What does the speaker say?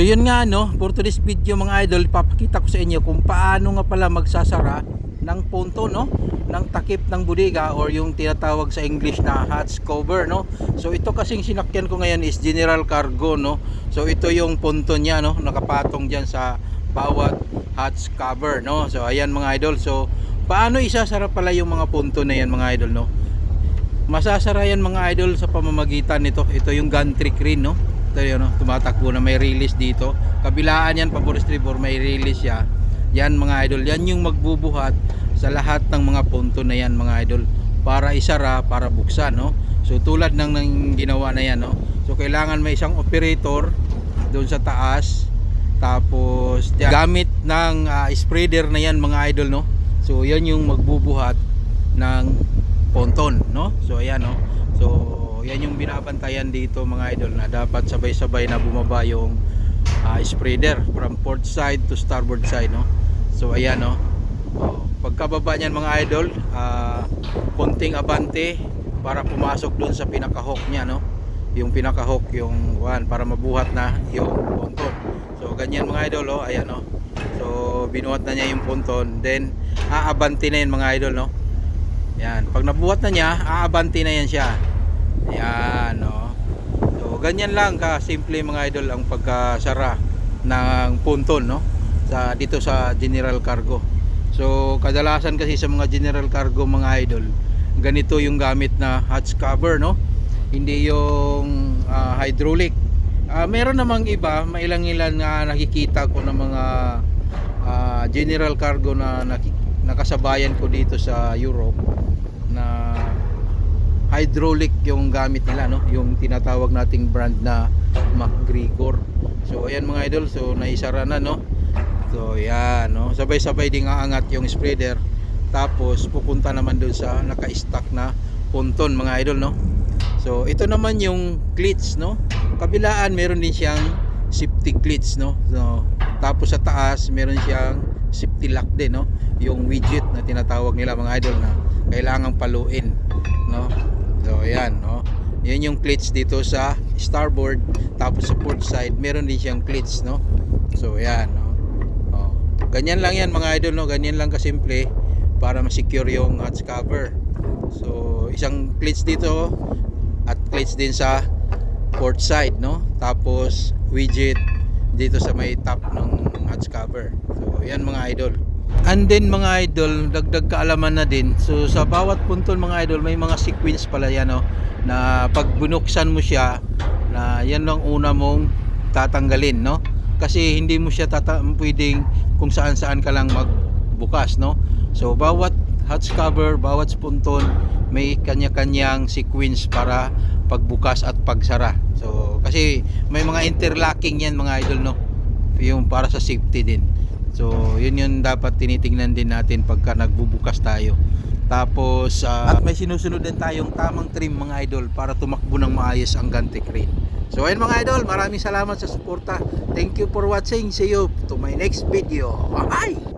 So yun nga no, for today's video mga idol, papakita ko sa inyo kung paano nga pala magsasara ng punto no, ng takip ng bodega or yung tinatawag sa English na hatch cover no. So ito kasing sinakyan ko ngayon is General Cargo no. So ito yung punto niya no, nakapatong diyan sa bawat hatch cover no. So ayan mga idol. So paano isasara pala yung mga punto na yan mga idol no? masasara yan mga idol sa pamamagitan nito ito yung gantry crane no ito yun no? tumatakbo na may release dito. Kabilaan yan pabor stribor may release siya. Yan mga idol yan yung magbubuhat sa lahat ng mga punto na yan mga idol para isara para buksan no? So tulad ng, ng ginawa na yan no? So kailangan may isang operator doon sa taas. Tapos yan, gamit ng ah, spreader na yan mga idol no? So yan yung magbubuhat ng ponton no? So yan yung binabantayan dito mga idol na dapat sabay-sabay na bumaba yung ah, spreader from port side to starboard side no? So ayan no? Oh, pagkababa niyan mga idol ah, konting abante para pumasok doon sa pinaka-hook niya no? Yung pinaka-hook yung one para mabuhat na yung ponton so ganyan mga idol oh ayan no? So binuhat na niya yung ponton then aabante na yun mga idol no? Yan, pag nabuhat na niya, aabanti na yan siya. Yan, no. So, ganyan lang ka simple mga idol ang pagkasara ng ponton, no? Sa dito sa General Cargo. So, kadalasan kasi sa mga General Cargo mga idol, ganito yung gamit na hatch cover, no? Hindi yung ah, hydraulic. Ah, meron namang iba, mailang-ilan na nakikita ko ng mga ah, General Cargo na nakik- nakasabayan ko dito sa Europe hydraulic yung gamit nila no? Yung tinatawag nating brand na MacGregor so ayan mga idol so naisara na no? So yan no? Sabay-sabay ding aangat yung spreader. Tapos pupunta naman doon sa naka-stack na ponton mga idol no? So ito naman yung cleats no? Kabilaan meron din siyang safety cleats no? So, tapos sa taas meron siyang safety lock din no? Yung widget na tinatawag nila mga idol na kailangang paluin no so ayan no? Yan yung cleats dito sa starboard. Tapos sa port side meron din siyang cleats no? So ayan no? Oh. ganyan lang yan mga idol no? Ganyan lang kasimple para ma-secure yung hatch cover so isang cleats dito at cleats din sa port side no? Tapos widget dito sa may top ng hatch cover so yan mga idol And then mga idol, dagdag kaalaman na din. So sa bawat punton mga idol, may mga sequence pala yan no, na pag binuksan mo siya, na yan lang una mong tatanggalin no. Kasi hindi mo siya tata pwedeng kung saan saan ka lang magbukas no. So bawat hatch cover, bawat punton may kanya-kanyang sequence para pagbukas at pagsara. So kasi may mga interlocking yan mga idol no. Yung para sa safety din. So, yun yung dapat tinitingnan din natin pagka nagbubukas tayo. Tapos, ah, at may sinusunod din tayong tamang trim mga idol para tumakbo ng maayos ang Gante Crane. So, ayun mga idol, maraming salamat sa suporta. Thank you for watching. See you to my next video. Bye!